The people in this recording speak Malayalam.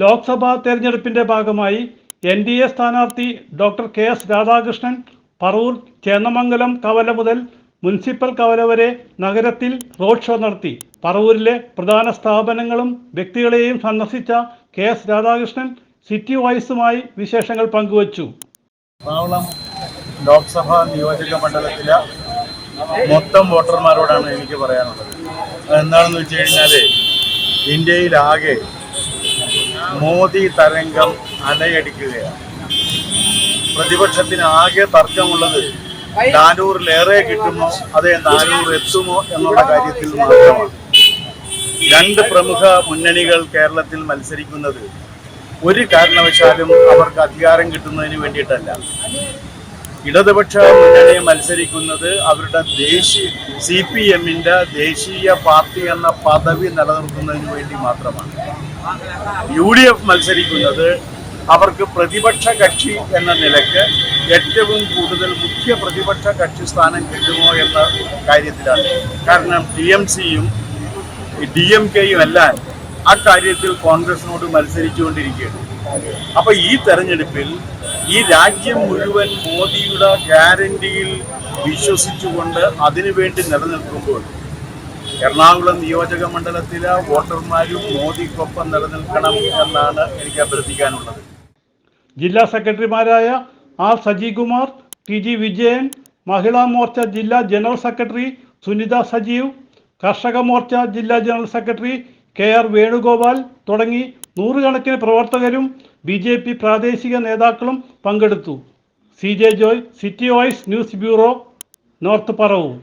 ലോക്സഭാ തെരഞ്ഞെടുപ്പിന്റെ ഭാഗമായി എൻ ഡി എ സ്ഥാനാർത്ഥി doctor K S Radhakrishnan Paravur Chennamangalam കവല മുതൽ മുനിസിപ്പൽ കവല വരെ നഗരത്തിൽ റോഡ് ഷോ നടത്തി. പറവൂരിലെ പ്രധാന സ്ഥാപനങ്ങളും വ്യക്തികളെയും സന്ദർശിച്ച കെ എസ് രാധാകൃഷ്ണൻ സിറ്റി വോയിസുമായി വിശേഷങ്ങൾ പങ്കുവച്ചു. എറണാകുളം ലോക്സഭാ നിയോജക മണ്ഡലത്തിലെ മൊത്തം വോട്ടർമാരോടാണ് എനിക്ക് പറയാനുള്ളത്. അതെന്താണെന്ന് വെച്ച് കഴിഞ്ഞാൽ ഇന്ത്യയിലാകെ മോദി തരംഗം അലയടിക്കുകയാണ്. പ്രതിപക്ഷത്തിന് ആകെ തർക്കമുള്ളത് നാനൂറിലേറെ കിട്ടുമോ അതേ നാനൂർ എത്തുമോ എന്നുള്ള കാര്യത്തിൽ മാത്രമാണ്. രണ്ട് പ്രമുഖ മുന്നണികൾ കേരളത്തിൽ മത്സരിക്കുന്നത് ഒരു കാരണവശാലും അവർക്ക് അധികാരം കിട്ടുന്നതിന് വേണ്ടിയിട്ടല്ല. ഇടതുപക്ഷ മുന്നണി മത്സരിക്കുന്നത് അവരുടെ ദേശീയ സി പി എമ്മിന്റെ ദേശീയ പാർട്ടി എന്ന പദവി നിലനിർത്തുന്നതിന് വേണ്ടി മാത്രമാണ്. യു ഡി എഫ് മത്സരിക്കുന്നത് അവർക്ക് പ്രതിപക്ഷ കക്ഷി എന്ന നിലയ്ക്ക് ഏറ്റവും കൂടുതൽ മുഖ്യ പ്രതിപക്ഷ കക്ഷി സ്ഥാനം കിട്ടുമോ എന്ന കാര്യത്തിലാണ്. കാരണം ടി എം സിയും ഡി എം കെയും എല്ലാം ആ കാര്യത്തിൽ കോൺഗ്രസിനോട് മത്സരിച്ചുകൊണ്ടിരിക്കുകയാണ്. അപ്പോൾ ഈ തെരഞ്ഞെടുപ്പിൽ ഈ രാജ്യം മുഴുവൻ മോദിയുടെ ഗ്യാരണ്ടിയിൽ വിശ്വസിച്ചുകൊണ്ട് അതിനുവേണ്ടി നിലനിൽക്കുമ്പോൾ എറണാകുളം നിയോജക മണ്ഡലത്തിലെ വോട്ടർമാരും മോദിക്കൊപ്പം നിലനിൽക്കണം എന്നാണ് എനിക്ക് അഭ്യർത്ഥിക്കാനുള്ളത്. ജില്ലാ സെക്രട്ടറിമാരായ R Sajikumar T G Vijayan Mahila Morcha ജില്ലാ ജനറൽ സെക്രട്ടറി സുനിത സജീവ് കർഷക മോർച്ച ജില്ലാ general secretary K R Venugopal തുടങ്ങി നൂറുകണക്കിന് പ്രവർത്തകരും ബി ജെ പി പ്രാദേശിക നേതാക്കളും പങ്കെടുത്തു. C J Joy city voice news bureau north Paravur.